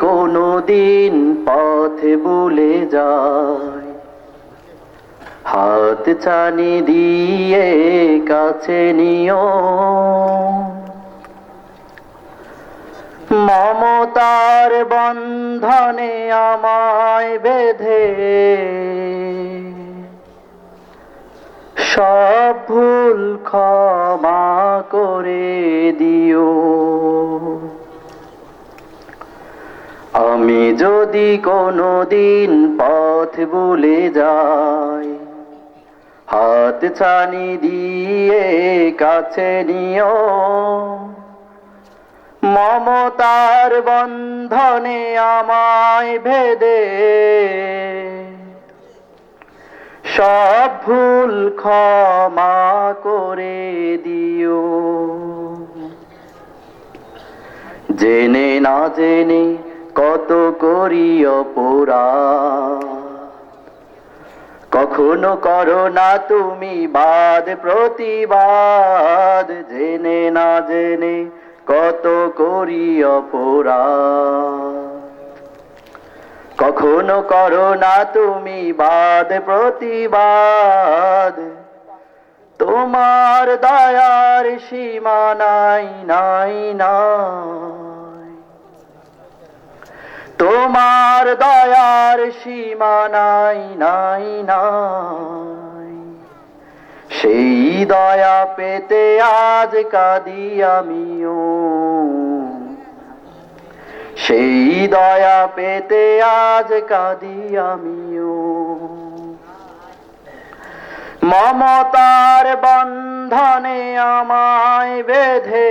কোনো দিন পথে ভুলে যায়। হাত ছানি দিয়ে কাছে নিও। মমতার বন্ধনে আমায় বেঁধে। সব ভুল ক্ষমা করে দিও। যদি কোনো দিন পথ ভুলে যাই, হাত ছানি দিয়ে কাছে নিও। মমতার বন্ধনে আমায় ভেদে সব ভুল ক্ষমা করে দিও। জেনে না জেনে কত করি অপরাধ? কখনো করো না তুমি বাদ প্রতিবাদ। জেনে না জেনে কত করি অপরাধ। কখনো করো না তুমি বাদ প্রতিবাদ। তোমার দয়ার সীমা নাই নাই নাই তোমার দয়ার সীমা নাই নাই নাই। সেই দয়া পেতে আজ কাঁদি আমিও। সেই দয়া পেতে আজ কাঁদি আমিও। মমতার বন্ধনে আমায় বেঁধে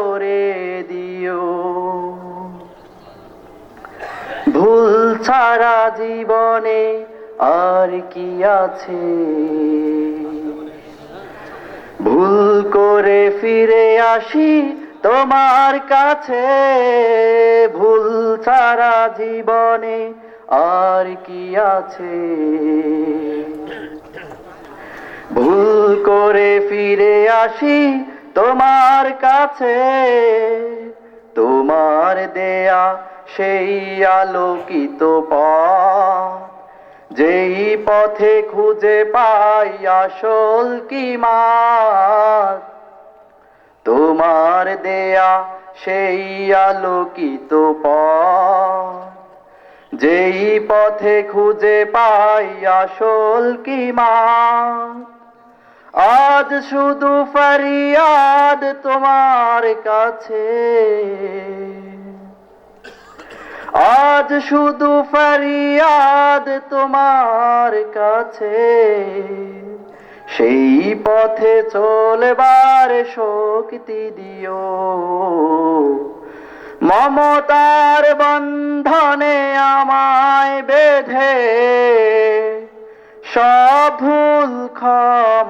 করে দিও। ভুল ছাড়া জীবনে আর কি আছে? ভুল করে ফিরে আসি তোমার কাছে। ভুল ছাড়া জীবনে আর কি আছে? ভুল করে ফিরে আসি তোমার কাছে, তোমার দেয়া সেই আলোকিত পথ। যেই পথে খুঁজে পাই আসল কি মাত তোমার দেয়া সেই আলোকিত পথ। যেই পথে খুঁজে পাই আসল কি মাত আজ শুধু ফরিয়াদ তোমার কাছে। আজ শুধু ফরিয়াদ তোমার কাছে। সেই পথে চলবার শক্তি দিও। মমতার বন্ধনে আমায় বেঁধে। সব ভুল ক্ষমা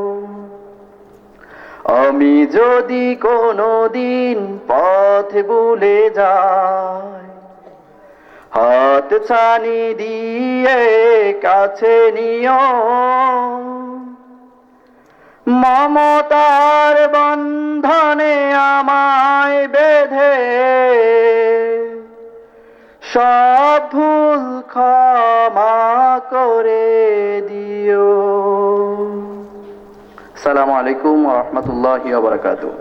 আমি যদি কোনো দিন পথ ভুলে যাই, হাত ছানি দিয়ে কাছে নিও। মমতার বন্ধনে আমায় বেঁধে, সব ভুল ক্ষমা আলাইকুম রহমতুল্লাহ বারকাতুহ।